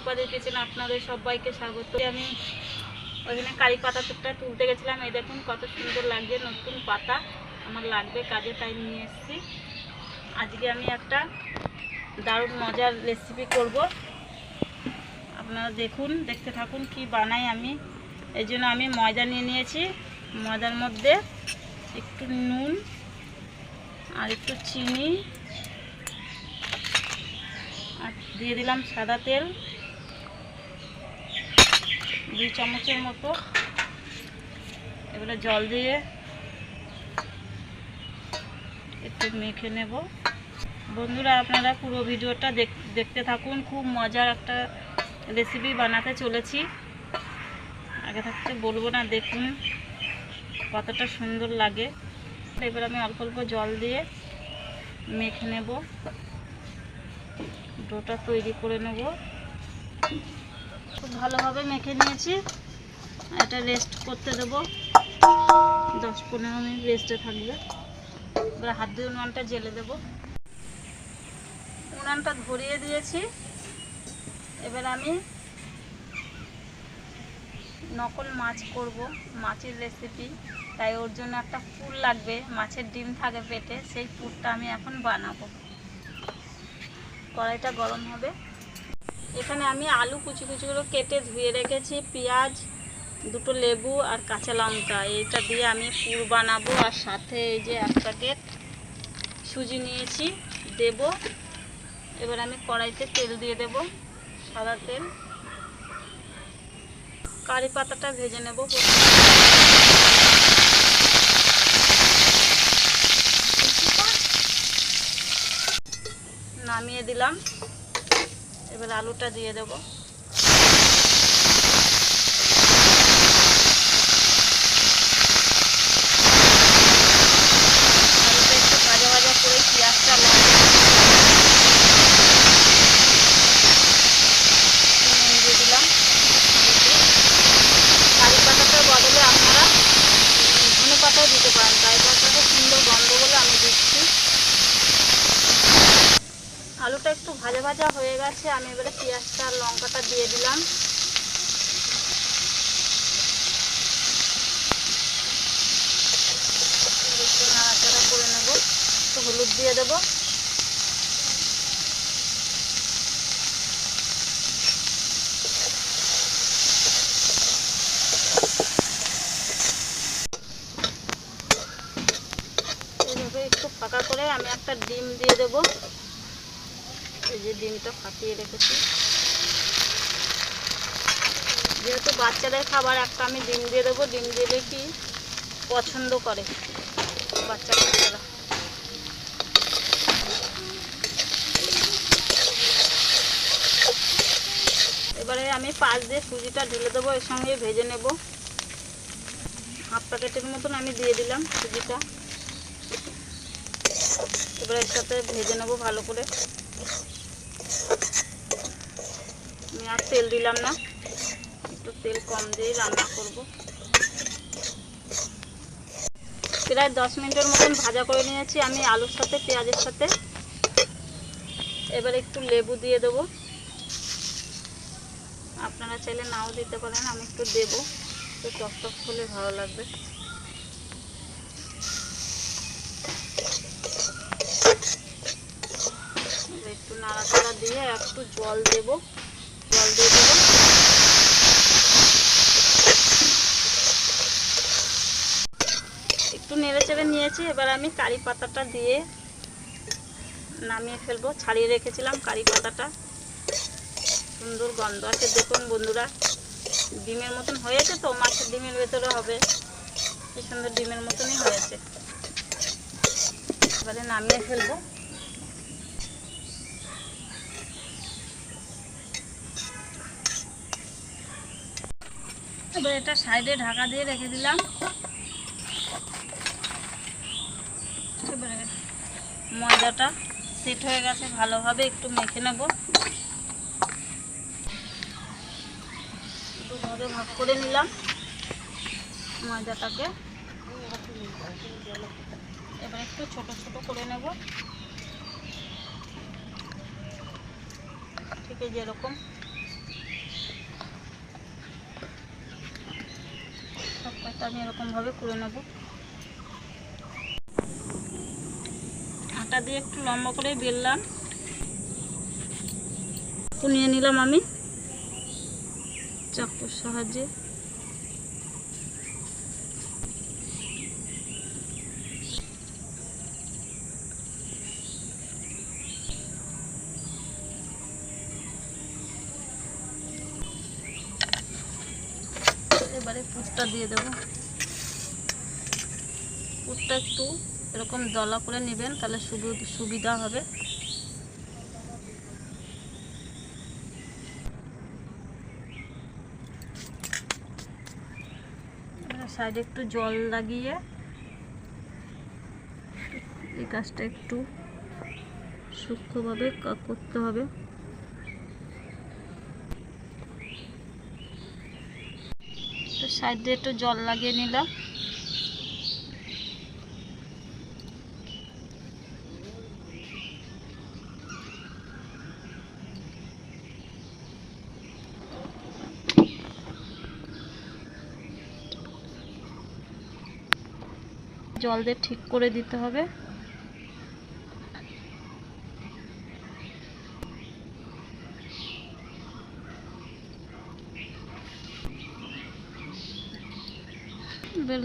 উপাধি কিচেন আপনাদের সবাইকে স্বাগত। আমি ওইখানে কারি টুকটা তুলতে গেছিলাম। এই দেখুন কত সুন্দর লাগছে, নতুন পাতা। আমার লাগবে, কাজে তাই নিয়ে এসেছি। আজকে আমি একটা দারুণ মজার রেসিপি করব। আপনারা দেখুন, দেখতে থাকুন কি বানাই আমি। এই জন্য আমি ময়দা নিয়ে নিয়েছি। ময়দার মধ্যে একটু নুন আর একটু চিনি। আর দিয়ে দিলাম সাদা তেল। দুই চামচের মতো। এবারে জল দিয়ে একটু মেখে নেব। বন্ধুরা, আপনারা পুরো ভিডিওটা দেখ- দেখতে থাকুন। খুব মজার একটা রেসিপি বানাতে চলেছি। আগে থাকতে বলব না, দেখুন কতটা সুন্দর লাগে। এবার আমি অল্প অল্প জল দিয়ে মেখে নেব। ডোটা তৈরি করে নেব। খুব ভালোভাবে মেখে নিয়েছি। এটা রেস্ট করতে দেবো। দশ পনেরো মিনিট রেস্টে থাকবে। এবার হাত দিয়ে উনানটা জেলে দেবো। উনানটা ধরিয়ে দিয়েছি। এবার আমি নকল মাছ করব, মাছের রেসিপি তাই ওর জন্য একটা ফুল লাগবে, মাছের ডিম থাকে পেটে, সেই ফুলটা আমি এখন বানাবো। কড়াইটা গরম হবে। এখানে আমি আলু কুচি কুচিগুলো কেটে ধুয়ে রেখেছি, পেঁয়াজ, দুটো লেবু আর কাঁচা লঙ্কা। এটা দিয়ে আমি পুর বানাবো আর সাথে এই যে এক প্যাকেট সুজি নিয়েছি, দেব। এবার আমি কড়াইতে তেল দিয়ে দেব, সাদা তেল। কারি পাতাটা ভেজে নেব নামিয়ে দিলাম। এবার আলুটা দিয়ে দেব আলুটা একটু ভাজা ভাজা করে পেঁয়াজটা লঙ্কা নুন দিয়ে দিলাম কারি পাতাটার বদলে আপনারা ধনে পাতাও দিতে পারেন কারি পাতাটা সুন্দর গন্ধ বলে আমি দিচ্ছি আলুটা একটু ভাজা ভাজা হয়ে গেছে, আমি এবারে পেঁয়াজটা লঙ্কাটা দিয়ে দিলাম। নাড়াচাড়া করে নেব, একটু হলুদ দিয়ে দেবো। একটু ফাঁকা করে আমি একটা ডিম দিয়ে দেব। ডিমটা ফাটিয়ে রেখেছি। যেহেতু বাচ্চাদের খাবার, একটা আমি ডিম দিয়ে দেবো। ডিম দিলে কি পছন্দ করে বাচ্চা বাচ্চারা এবারে আমি পাঁচ দিয়ে সুজিটা ঢেলে দেবো, এর সঙ্গে ভেজে নেব। হাফ প্যাকেটের মতন আমি দিয়ে দিলাম সুজিটা। এবার এর সাথে ভেজে নেব ভালো করে। আমি আর তেল দিলাম না। একটু তেল কম দিয়েই রান্না করব। প্রায় দশ মিনিটের মতন ভাজা করে নিয়েছি আমি আলুর সাথে, পেঁয়াজের সাথে। এবার একটু লেবু দিয়ে দেবো। আপনারা চাইলে নাও দিতে পারেন, আমি একটু দেবো। একটু টক হলে ভালো লাগবে এবার একটু নাড়াচাড়া দিয়ে একটু জল দেব। জল দিয়ে দেবো। একটু নেড়ে চেড়ে নিয়েছি, এবার আমি কারি পাতাটা দিয়ে নামিয়ে ফেলব। ছাড়িয়ে রেখেছিলাম কারি পাতাটা। সুন্দর গন্ধ আছে। দেখুন বন্ধুরা, ডিমের মতন হয়েছে তো, মাছের ডিমের ভেতরে হবে। কি সুন্দর ডিমের মতনই হয়েছে। এবারে নামিয়ে ফেলব। এবার এটা সাইডে ঢাকা দিয়ে রেখে দিলাম। ময়দাটা সেট হয়ে গেছে, ভালোভাবে একটু মেখে নেব। একটু ভাগে করে নিলাম ময়দাটাকে। এবার একটু ছোট ছোট করে নেব। ঠিক যেরকম তো আমি এরকমভাবে করে নেব। আটা দিয়ে একটু লম্বা করে বেললাম। একটু নিয়ে নিলাম আমি। চাকুর সাহায্যে। এবারে পুরটা দিয়ে দেব। পুরটা একটু এরকম দলা করে নেবেন, তাহলে সুবি- সুবিধা হবে। সাইডে একটু জল লাগিয়ে এই কাজটা একটু সূক্ষ্মভাবে করতে হবে। সাইডে একটু জল লাগিয়ে নিলাম। জল দিয়ে ঠিক করে দিতে হবে।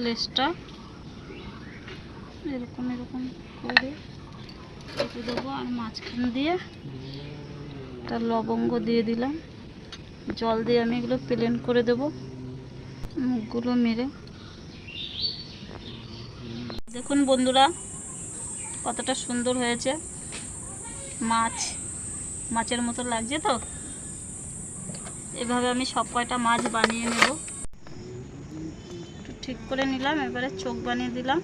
লেসটা। এরকম এরকম করে কেটে দেবো। আর মাঝখান দিয়ে একটা লবঙ্গ দিয়ে দিলাম। জল দিয়ে আমি এগুলো প্লেন করে দেব মুখগুলো মেরে। দেখুন বন্ধুরা, কতটা সুন্দর হয়েছে। মাছ, মাছের মতো লাগছে তো? এভাবে আমি সব কয়টা মাছ বানিয়ে নেব। ঠিক করে নিলাম, এবারে চোখ বানিয়ে দিলাম।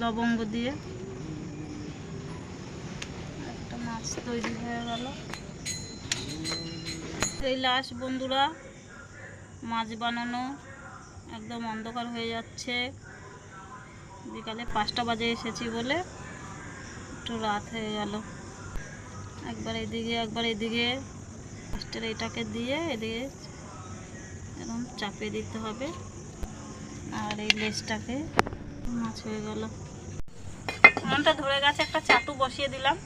লবঙ্গ দিয়ে। একটা মাছ তৈরি হয়ে গেল। এই লাস্ট বন্ধুরা, মাছ বানানো একদম অন্ধকার হয়ে যাচ্ছে। বিকালে পাঁচটা বাজে এসেছি বলে একটু রাত হয়ে গেল। একবার এদিকে একবার এদিকে। ফার্স্টের এটাকে দিয়ে এদিকে এরকম চাপিয়ে দিতে হবে। আর এই লেজটাকে মাছ হয়ে গেল। মনটা ধরে গেছে, একটা চাটু বসিয়ে দিলাম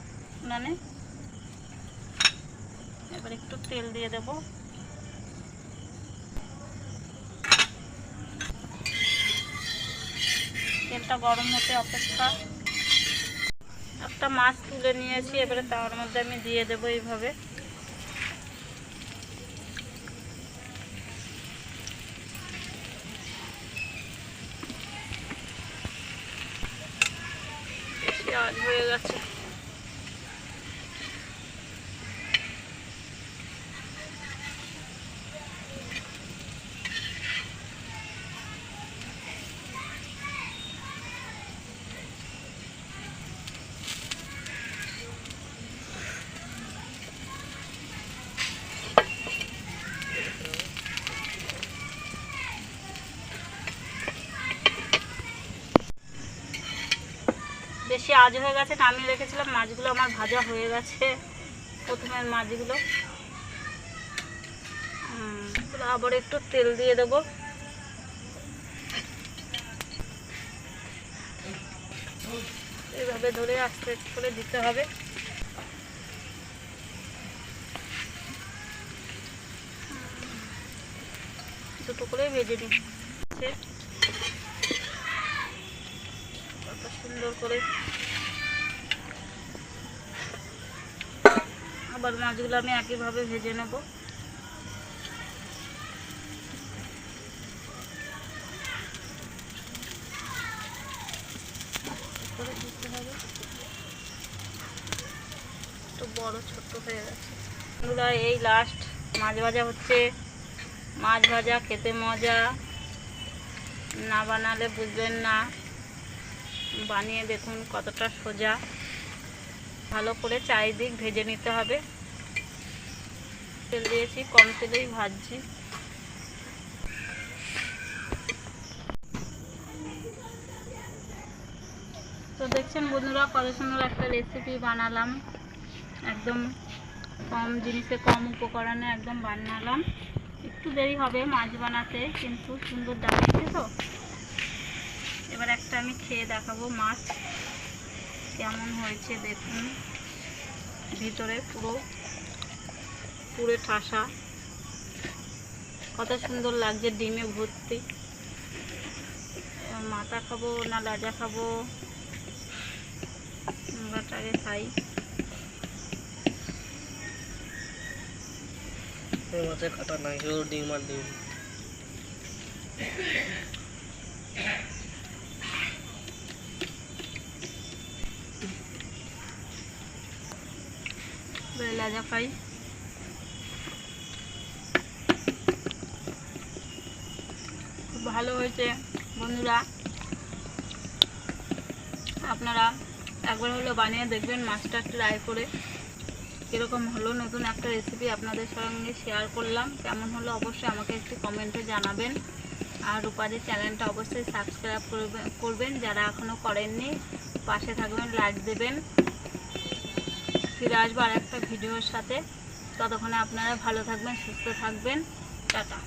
উনানে। এবার একটু তেল দিয়ে দেবো। তেলটা গরম হতে অপেক্ষা। একটা মাছ তুলে নিয়েছি, এবারে তার মধ্যে আমি দিয়ে দেবো এইভাবে। হয়ে গেছে। বেশি আজ হয়ে গেছে নামিয়ে রেখেছিলাম, মাছগুলো আমার ভাজা হয়ে গেছে। প্রথমের মাছগুলো। আবার একটু তেল দিয়ে দেবো। এভাবে ধরে আস্তে করে দিতে হবে। দুটো করে ভেজে দিই সুন্দর করে। আবার মাছগুলো আমি একইভাবে ভেজে নেব। বড় ছোট হয়ে গেছে। বন্ধুরা, এই লাস্ট মাছ ভাজা হচ্ছে। মাছ ভাজা, খেতে মজা। না বানালে বুঝবেন না। বানিয়ে দেখুন কতটা সোজা। ভালো করে চারিদিক ভেজে নিতে হবে। তেল দিয়েছি, কম তেলেই ভাজছি। তো দেখছেন বন্ধুরা কত সুন্দর একটা রেসিপি বানালাম। একদম কম জিনিসে, কম উপকরণে একদম বানালাম। একটু দেরি হবে মাছ বানাতে, কিন্তু সুন্দর দেখাচ্ছে তো। এবার একটা আমি খেয়ে দেখাবো মাছ। কেমন হয়েছে দেখুন। ভিতরে পুরো পুরো ঠাসা। কত সুন্দর লাগছে ডিমে ভর্তি। মাথা খাব না লাজা খাব? মাথাটাকে খাই। মাছের কাটা নাই ডিম আর ডিম। লাজা খাই খুব ভালো হয়েছে, বন্ধুরা। আপনারা একবার হলো বানিয়ে দেখবেন মাছটা ট্রাই করে। কীরকম হলো, নতুন একটা রেসিপি আপনাদের সঙ্গে শেয়ার করলাম। কেমন হলো, অবশ্যই আমাকে একটু কমেন্টে জানাবেন। আর রূপাদের চ্যানেলটা অবশ্যই সাবস্ক্রাইব করবেন করবেন। যারা এখনও করেননি, পাশে থাকবেন লাইক দেবেন। ফিরে আসব আর একটা ভিডিওর সাথে। ততক্ষণে আপনারা ভালো থাকবেন সুস্থ থাকবেন। টাটা।